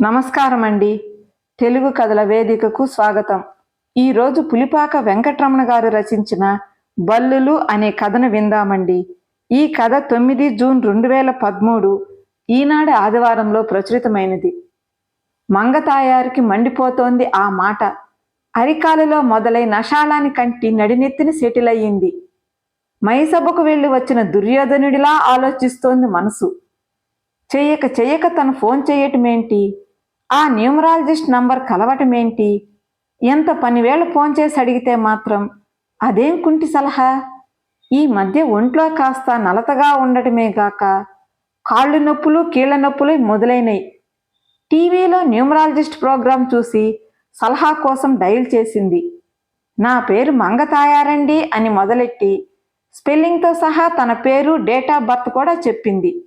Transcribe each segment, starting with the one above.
నమస్కారం అండి తెలుగు కథల వేదికకు స్వాగతం. ఈరోజు పులిపాక వెంకటరమణ గారు రచించిన బల్లులు అనే కథను విందామండి. ఈ కథ తొమ్మిది జూన్ రెండు వేల పదమూడు ఈనాడు ఆదివారంలో ప్రచురితమైనది. మంగతాయారికి మండిపోతోంది ఆ మాట. అరికాలలో మొదలై నషాళాని కంటి నడినెత్తిన సెటిల్ అయ్యింది మైసభకు వెళ్ళి వచ్చిన దుర్యోధనుడిలా ఆలోచిస్తోంది మనసు. చెయ్యక చెయ్యక తను ఫోన్ చేయటమేంటి? ఆ న్యూమరాలజిస్ట్ నంబర్ కలవటమేంటి ఎంత పనివేళ ఫోన్ చేసి అడిగితే మాత్రం అదేం కుంటి సలహా? ఈ మధ్య ఒంట్లో కాస్త నలతగా ఉండటమే గాక కాళ్ళు నొప్పులు కీళ్ళ నొప్పులు మొదలైనవి టీవీలో న్యూమరాలజిస్ట్ ప్రోగ్రాం చూసి సలహా కోసం డయల్ చేసింది. నా పేరు మంగ తాయారండి అని మొదలెట్టి స్పెల్లింగ్తో సహా తన పేరు డేట్ ఆఫ్ బర్త్ కూడా చెప్పింది.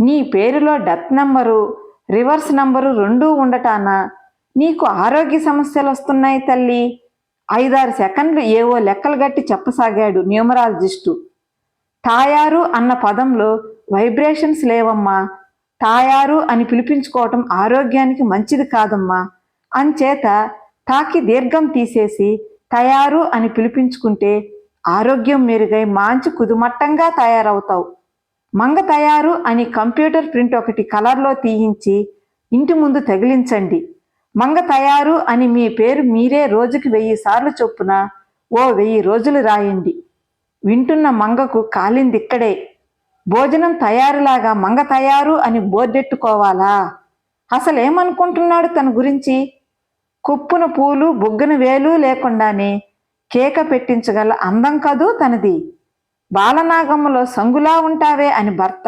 నీ పేరులో డెత్ నంబరు రివర్స్ నంబరు రెండూ ఉండటాన నీకు ఆరోగ్య సమస్యలు వస్తున్నాయి తల్లి. ఐదారు సెకండ్లు ఏవో లెక్కలు గట్టి చెప్పసాగాడు న్యూమరాలజిస్టు. తాయారు అన్న పదంలో వైబ్రేషన్స్ లేవమ్మా. తాయారు అని పిలిపించుకోవటం ఆరోగ్యానికి మంచిది కాదమ్మా. అంచేత తాకి దీర్ఘం తీసేసి తయారు అని పిలిపించుకుంటే ఆరోగ్యం మెరుగై మాంచి కుదుమట్టంగా తయారవుతావు. మంగ తయారు అని కంప్యూటర్ ప్రింట్ ఒకటి కలర్లో తీయించి ఇంటి ముందు తగిలించండి. మంగ తయారు అని మీ పేరు మీరే రోజుకి వెయ్యి సార్లు చొప్పున ఓ వెయ్యి రోజులు రాయండి. వింటున్న మంగకు కాలింది ఇక్కడే భోజనం తయారులాగా మంగ తయారు అని బోర్డెట్టుకోవాలా? అసలేమనుకుంటున్నాడు తన గురించి? కుప్పున పూలు బుగ్గన వేలు లేకుండానే కేక పెట్టించగల అందం కదూ తనది? బాలనాగమ్మలో సంగులా ఉంటావే అని భర్త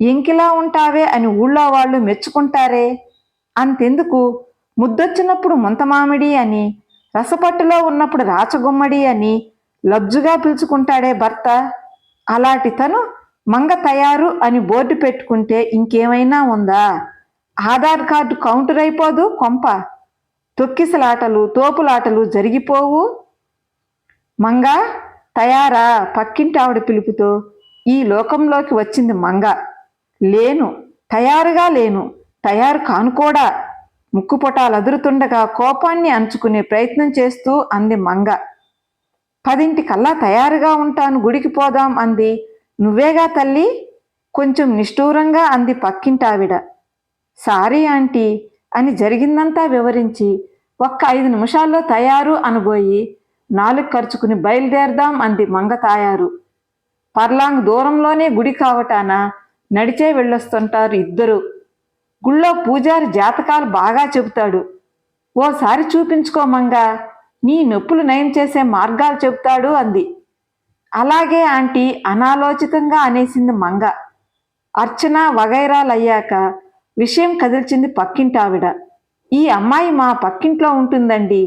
ఎంకిలా ఉంటావే అని ఊళ్ళో వాళ్ళు మెచ్చుకుంటారే? అంతెందుకు? ముద్దొచ్చినప్పుడు ముంతమామిడి అని రసపట్టులో ఉన్నప్పుడు రాచగుమ్మడి అని లబ్జుగా పిలుచుకుంటాడే భర్త? అలాంటి తను మంగ తయారు అని బోర్డు పెట్టుకుంటే ఇంకేమైనా ఉందా? ఆధార్ కార్డు కౌంటర్ అయిపోదు కొంప. తొక్కిసలాటలు తోపులాటలు జరిగిపోవు. మంగా తయారా పక్కింటి ఆవిడ పిలుపుతో ఈ లోకంలోకి వచ్చింది మంగ. లేను తయారుగా లేను తయారు కాను కూడా. ముక్కుపొటాలు అదురుతుండగా కోపాన్ని అంచుకునే ప్రయత్నం చేస్తూ అంది మంగ. పదింటికల్లా తయారుగా ఉంటాను గుడికి పోదాం అంది. నువ్వేగా తల్లి? కొంచెం నిష్ఠూరంగా అంది పక్కింటావిడ. సారీ ఆంటీ అని జరిగిందంతా వివరించి ఒక్క ఐదు నిమిషాల్లో తయారు అనబోయి నాలుగు ఖర్చుకుని బయలుదేరదాం అంది మంగ తాయారు. పర్లాంగ్ దూరంలోనే గుడి కావటాన నడిచే వెళ్ళొస్తుంటారు ఇద్దరు. గుళ్ళో పూజారి జాతకాలు బాగా చెబుతాడు. ఓసారి చూపించుకో మంగ నీ నొప్పులు నయం చేసే మార్గాలు చెబుతాడు అంది. అలాగే ఆంటీ అనాలోచితంగా అనేసింది మంగ. అర్చన వగైరాలయ్యాక విషయం కదిల్చింది పక్కింటావిడ. ఈ అమ్మాయి మా పక్కింట్లో ఉంటుందండి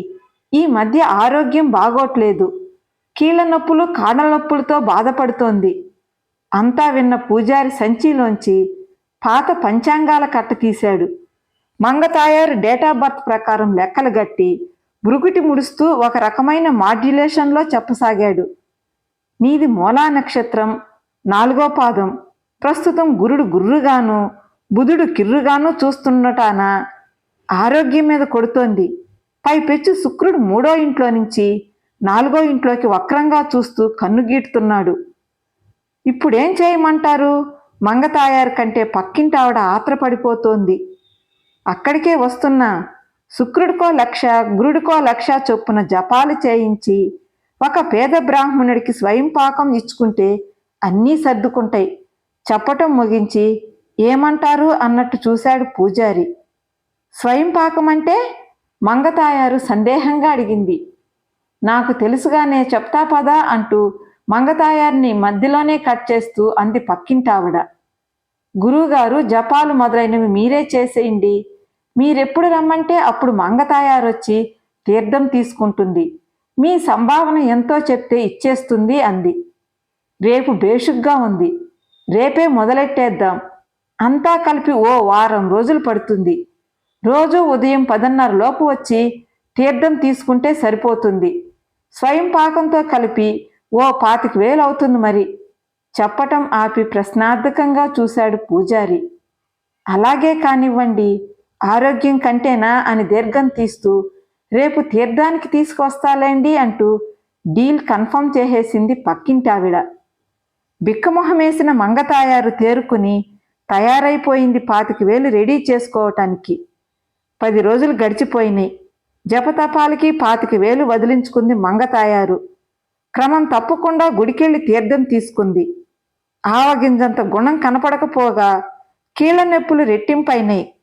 ఈ మధ్య ఆరోగ్యం బాగోట్లేదు. కీళ్ళ నొప్పులు కాళ్ళ నొప్పులతో బాధపడుతోంది. అంతా విన్న పూజారి సంచిలోంచి పాత పంచాంగాల కట్ట తీశాడు. మంగతాయారు డేట్ ఆఫ్ బర్త్ ప్రకారం లెక్కలు గట్టి బురుకుటి ముడుస్తూ ఒక రకమైన మాడ్యులేషన్లో చెప్పసాగాడు. నీది మూలా నక్షత్రం నాలుగో పాదం. ప్రస్తుతం గురుడు గుర్రుగాను బుధుడు కిర్రుగాను చూస్తుండటాన ఆరోగ్యం మీద కొడుతోంది. పైపెచ్చు శుక్రుడు మూడో ఇంట్లో నుంచి నాలుగో ఇంట్లోకి వక్రంగా చూస్తూ కన్ను గీటుతున్నాడు ఇప్పుడేం చేయమంటారు? మంగతాయారు కంటే పక్కింటి ఆవిడ ఆత్రపడిపోతోంది. అక్కడికే వస్తున్న శుక్రుడికో లక్ష గురుడికో లక్ష చొప్పున జపాలు చేయించి ఒక పేద బ్రాహ్మణుడికి స్వయం పాకం ఇచ్చుకుంటే అన్నీ సర్దుకుంటాయి. చెప్పటం ముగించి ఏమంటారు? అన్నట్టు చూశాడు పూజారి. స్వయం పాకం అంటే మంగతాయారు సందేహంగా అడిగింది. నాకు తెలుసుగానే చెప్తా పదా అంటూ మంగతాయారిని మధ్యలోనే కట్ చేస్తూ అంది పక్కింటావిడ. గురువుగారు జపాలు మొదలైనవి మీరే చేసేయండి. మీరెప్పుడు రమ్మంటే అప్పుడు మంగతాయారొచ్చి తీర్థం తీసుకుంటుంది. మీ సంభావన ఎంతో చెప్తే ఇచ్చేస్తుంది అంది. రేపు బేషుగ్గా ఉంది. రేపే మొదలెట్టేద్దాం. అంతా కలిపి ఓ వారం రోజులు పడుతుంది. రోజు ఉదయం పదన్నర లోపు వచ్చి తీర్థం తీసుకుంటే సరిపోతుంది. స్వయం పాకంతో కలిపి ఓ పాతిక వేలు అవుతుంది మరి. చెప్పటం ఆపి ప్రశ్నార్థకంగా చూశాడు పూజారి. అలాగే కానివ్వండి ఆరోగ్యం కంటేనా అని దీర్ఘం తీస్తూ రేపు తీర్థానికి తీసుకొస్తాలేండి అంటూ డీల్ కన్ఫర్మ్ చేసేసింది పక్కింటావిడ. బిక్కమొహమేసిన మంగతాయారు తేరుకుని తయారైపోయింది పాతిక వేలు రెడీ చేసుకోవటానికి. పది రోజులు గడిచిపోయినాయి. జపతపాలకి పాతిక వేలు వదిలించుకుంది మంగతాయారు క్రమం తప్పకుండా గుడికెళ్ళి తీర్థం తీసుకుంది. ఆవగింజంత గుణం కనపడకపోగా కీళ్ళ నొప్పులు రెట్టింపైనాయి.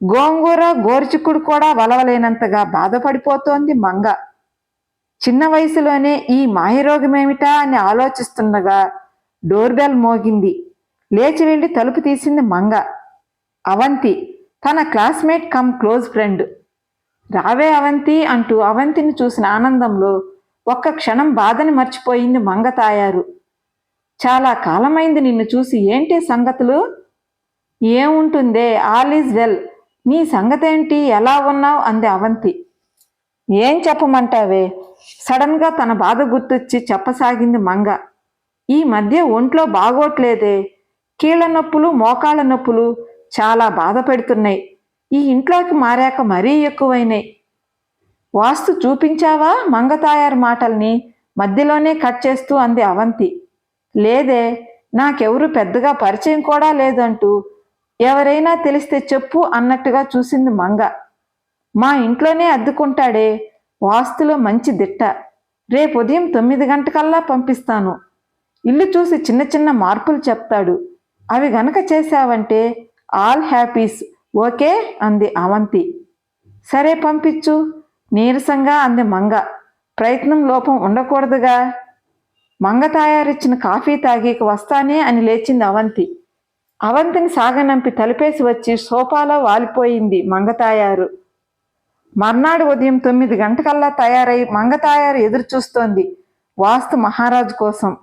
గోంగూర గోరుచిక్కుడు కూడా వలవలేనంతగా బాధపడిపోతోంది మంగ. చిన్న వయసులోనే ఈ మాయరోగమేమిటా అని ఆలోచిస్తుండగా డోర్ బెల్ మోగింది. లేచి వెళ్ళి తలుపు తీసింది మంగ. అవంతి తన క్లాస్మేట్ కమ్ క్లోజ్ ఫ్రెండ్. రావే అవంతి అంటూ అవంతిని చూసిన ఆనందంలో ఒక్క క్షణం బాధని మర్చిపోయింది మంగ తాయారు. చాలా కాలమైంది నిన్ను చూసి ఏంటి సంగతులు? ఏముంటుందే? All is well. నీ సంగతేంటి? ఎలా ఉన్నావు? అంది అవంతి. ఏం చెప్పమంటావే? సడన్గా తన బాధ గుర్తొచ్చి చెప్పసాగింది మంగ. ఈ మధ్య ఒంట్లో బాగోట్లేదే. కీళ్ళ నొప్పులు మోకాళ్ళ నొప్పులు చాలా బాధ పెడుతున్నాయి ఈ ఇంట్లోకి మారాక మరీ ఎక్కువైనాయి. వాస్తు చూపించావా? మంగతాయారు మాటల్ని మధ్యలోనే కట్ చేస్తూ అంది అవంతి. లేదే నాకెవరు పెద్దగా పరిచయం కూడా లేదంటూ ఎవరైనా తెలిస్తే చెప్పు అన్నట్టుగా చూసింది మంగ. మా ఇంట్లోనే అద్దుకుంటాడే వాస్తులో మంచి దిట్ట. రేపు ఉదయం తొమ్మిది గంటకల్లా పంపిస్తాను. ఇల్లు చూసి చిన్న చిన్న మార్పులు చెప్తాడు. అవి గనక చేశావంటే ఆల్ హ్యాపీస్ ఓకే అంది అవంతి. సరే పంపించు. నీరసంగా అంది మంగ. ప్రయత్నం లోపం ఉండకూడదుగా. మంగ తయారిచ్చిన కాఫీ తాగీకి వస్తానే అని లేచింది అవంతి. అవంతిని సాగనంపి తలిపేసి వచ్చి సోఫాలో వాలిపోయింది మంగతాయారు మర్నాడు ఉదయం తొమ్మిది గంటకల్లా తయారై మంగతాయారు ఎదురు చూస్తోంది వాస్తు మహారాజు కోసం.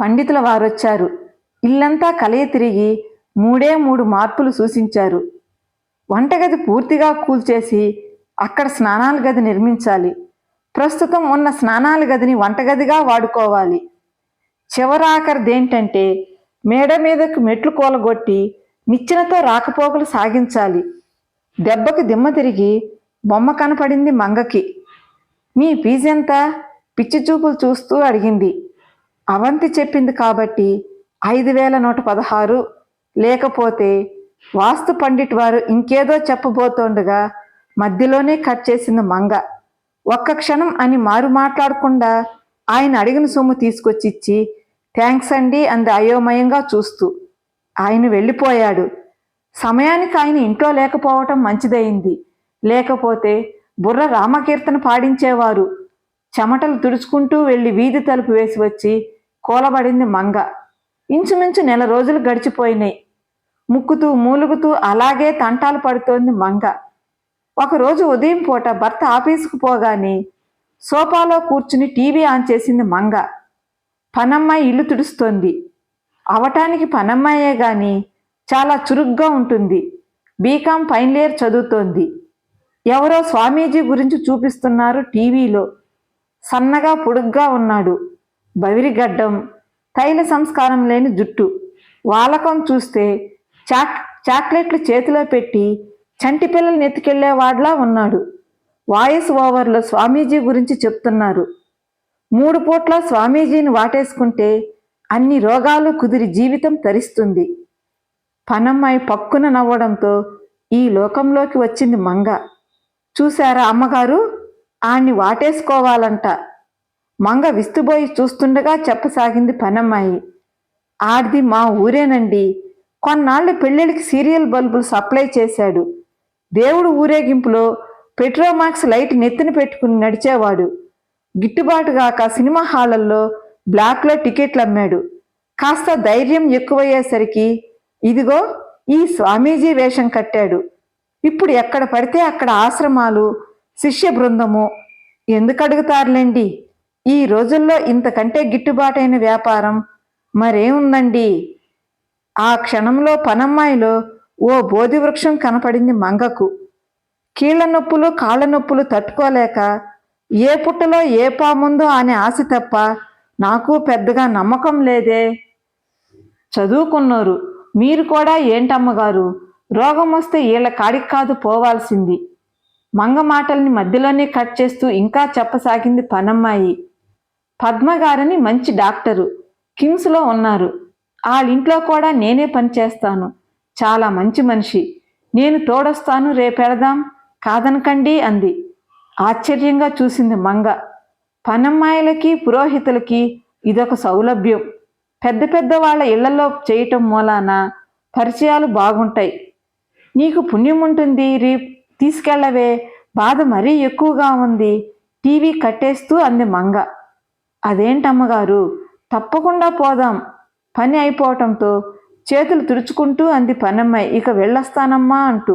పండితుల వారొచ్చారు. ఇల్లంతా కలయి తిరిగి మూడే మూడు మార్పులు సూచించారు. వంటగది పూర్తిగా కూల్చేసి అక్కడ స్నానాల గది నిర్మించాలి. ప్రస్తుతం ఉన్న స్నానాల గదిని వంటగదిగా వాడుకోవాలి. చివరాఖరిదేంటంటే మేడ మీదకు మెట్లు కూలగొట్టి నిచ్చెనతో రాకపోకలు సాగించాలి. దెబ్బకు దిమ్మ తిరిగి బొమ్మ కనపడింది మంగకి. మీ ఫీజు ఎంత? పిచ్చి చూపులు చూస్తూ అడిగింది. అవంతి చెప్పింది కాబట్టి ఐదు వేల నూట పదహారు లేకపోతే వాస్తు పండిట్ వారు ఇంకేదో చెప్పబోతోండగా మధ్యలోనే కట్ చేసింది మంగ. ఒక్క క్షణం అని మారు మాట్లాడకుండా ఆయన అడిగిన సొమ్ము తీసుకొచ్చి ఇచ్చి థ్యాంక్స్ అండి అంది అయోమయంగా చూస్తూ. ఆయన వెళ్ళిపోయాడు. సమయానికి ఆయన ఇంట్లో లేకపోవటం మంచిదయింది. లేకపోతే బుర్ర రామకీర్తన పాడించేవారు. చెమటలు తుడుచుకుంటూ వెళ్ళి వీధి తలుపు వేసి వచ్చి కూలబడింది మంగ. ఇంచుమించు నెల రోజులు గడిచిపోయినాయి. ముక్కుతూ మూలుగుతూ అలాగే తంటాలు పడుతోంది మంగ. ఒకరోజు ఉదయం పూట భర్త ఆఫీసుకు పోగానే సోఫాలో కూర్చుని టీవీ ఆన్ చేసింది మంగ. పనమ్మాయి ఇల్లు తుడుస్తోంది. అవటానికి పనమ్మాయే గాని చాలా చురుగ్గా ఉంటుంది. బీకాం ఫైనల్ ఇయర్ చదువుతోంది. ఎవరో స్వామీజీ గురించి చూపిస్తున్నారు టీవీలో. సన్నగా పొడుగ్గా ఉన్నాడు. బవిరిగడ్డం తైల సంస్కారం లేని జుట్టు. వాలకం చూస్తే చాక్ చాక్లెట్లు చేతిలో పెట్టి చంటి పిల్లల్ని ఎత్తుకెళ్ళేవాడ్లా ఉన్నాడు. వాయిస్ ఓవర్లో స్వామీజీ గురించి చెప్తున్నారు. మూడు పూట్ల స్వామీజీని వాటేసుకుంటే అన్ని రోగాలు కుదిరి జీవితం తరిస్తుంది. పనమ్మాయి పక్కున నవ్వడంతో ఈ లోకంలోకి వచ్చింది మంగ. చూశారా అమ్మగారు? ఆణ్ణి వాటేసుకోవాలంట. మంగ విస్తుబోయి చూస్తుండగా చెప్పసాగింది పనమ్మాయి. ఆడిది మా ఊరేనండి. కొన్నాళ్ళు పెళ్ళిళ్ళకి సీరియల్ బల్బులు సప్లై చేశాడు. దేవుడు ఊరేగింపులో పెట్రోమాక్స్ లైట్ నెత్తిన పెట్టుకుని నడిచేవాడు. గిట్టుబాటు కాక సినిమా హాళ్ళల్లో బ్లాక్లో టికెట్లు అమ్మాడు. కాస్త ధైర్యం ఎక్కువయ్యేసరికి ఇదిగో ఈ స్వామీజీ వేషం కట్టాడు. ఇప్పుడు ఎక్కడ పడితే అక్కడ ఆశ్రమాలు శిష్య బృందము. ఎందుకు అడుగుతారులేండి? ఈ రోజుల్లో ఇంతకంటే గిట్టుబాటైన వ్యాపారం మరేముందండి? ఆ క్షణంలో పనమ్మాయిలో ఓ బోధి వృక్షం కనపడింది మంగకు. కీళ్ళ నొప్పులు కాళ్ళ నొప్పులు తట్టుకోలేక ఏ పుట్టలో ఏ పాముందో అనే ఆశ తప్ప నాకు పెద్దగా నమ్మకం లేదే. చదువుకున్నారు మీరు కూడా ఏంటమ్మగారు? రోగం వస్తే వీళ్ళ కాడికి కాదు పోవాల్సింది. మంగ మాటల్ని మధ్యలోనే కట్ చేస్తూ ఇంకా చెప్పసాగింది పనమ్మాయి. పద్మగారని మంచి డాక్టరు కింగ్స్లో ఉన్నారు. వాళ్ళింట్లో కూడా నేనే పనిచేస్తాను చాలా మంచి మనిషి. నేను తోడొస్తాను రేపెడదాం కాదనకండి అంది. ఆశ్చర్యంగా చూసింది మంగ. పనమ్మాయిలకి పురోహితులకి ఇదొక సౌలభ్యం. పెద్ద పెద్ద వాళ్ళ ఇళ్ళలో చేయటం మూలాన పరిచయాలు బాగుంటాయి. నీకు పుణ్యం ఉంటుంది రీ తీసుకెళ్ళవే. బాధ మరీ ఎక్కువగా ఉంది. టీవీ కట్టేస్తూ అంది మంగ. అదేంటమ్మగారు? తప్పకుండా పోదాం. పని అయిపోవటంతో చేతులు తుడుచుకుంటూ అంది పనమ్మాయి ఇక వెళ్ళొస్తానమ్మా అంటూ.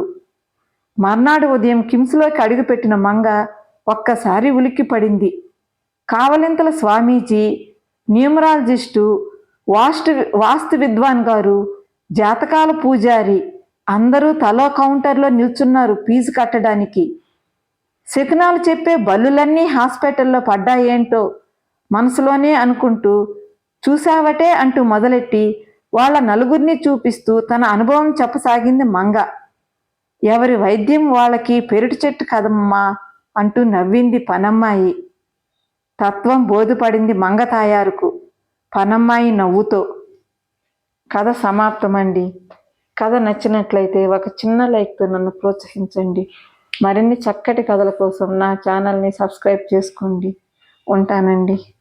మర్నాడు ఉదయం కిమ్స్లోకి అడుగుపెట్టిన మంగ ఒక్కసారి ఉలిక్కి పడింది. కావలింతల స్వామీజీ న్యూమరాలజిస్టు వాస్తు వాస్తు విద్వాన్ గారు జాతకాల పూజారి అందరూ తలో కౌంటర్లో నిల్చున్నారు ఫీజు కట్టడానికి. శకునాలు చెప్పే బల్లులన్నీ హాస్పిటల్లో పడ్డాయేంటో మనసులోనే అనుకుంటూ చూసావటే అంటూ మొదలెట్టి వాళ్ళ నలుగురిని చూపిస్తూ తన అనుభవం చెప్పసాగింది మంగ. ఎవరి వైద్యం వాళ్ళకి పెరుటి చెట్టు కదమ్మా అంటూ నవ్వింది పనమ్మాయి. తత్వం బోధపడింది మంగ తాయారుకు పనమ్మాయి నవ్వుతో. కథ సమాప్తమండి. కథ నచ్చినట్లయితే ఒక చిన్న లైక్తో నన్ను ప్రోత్సహించండి. మరిన్ని చక్కటి కథల కోసం నా ఛానల్ని సబ్స్క్రైబ్ చేసుకోండి. ఉంటానండి.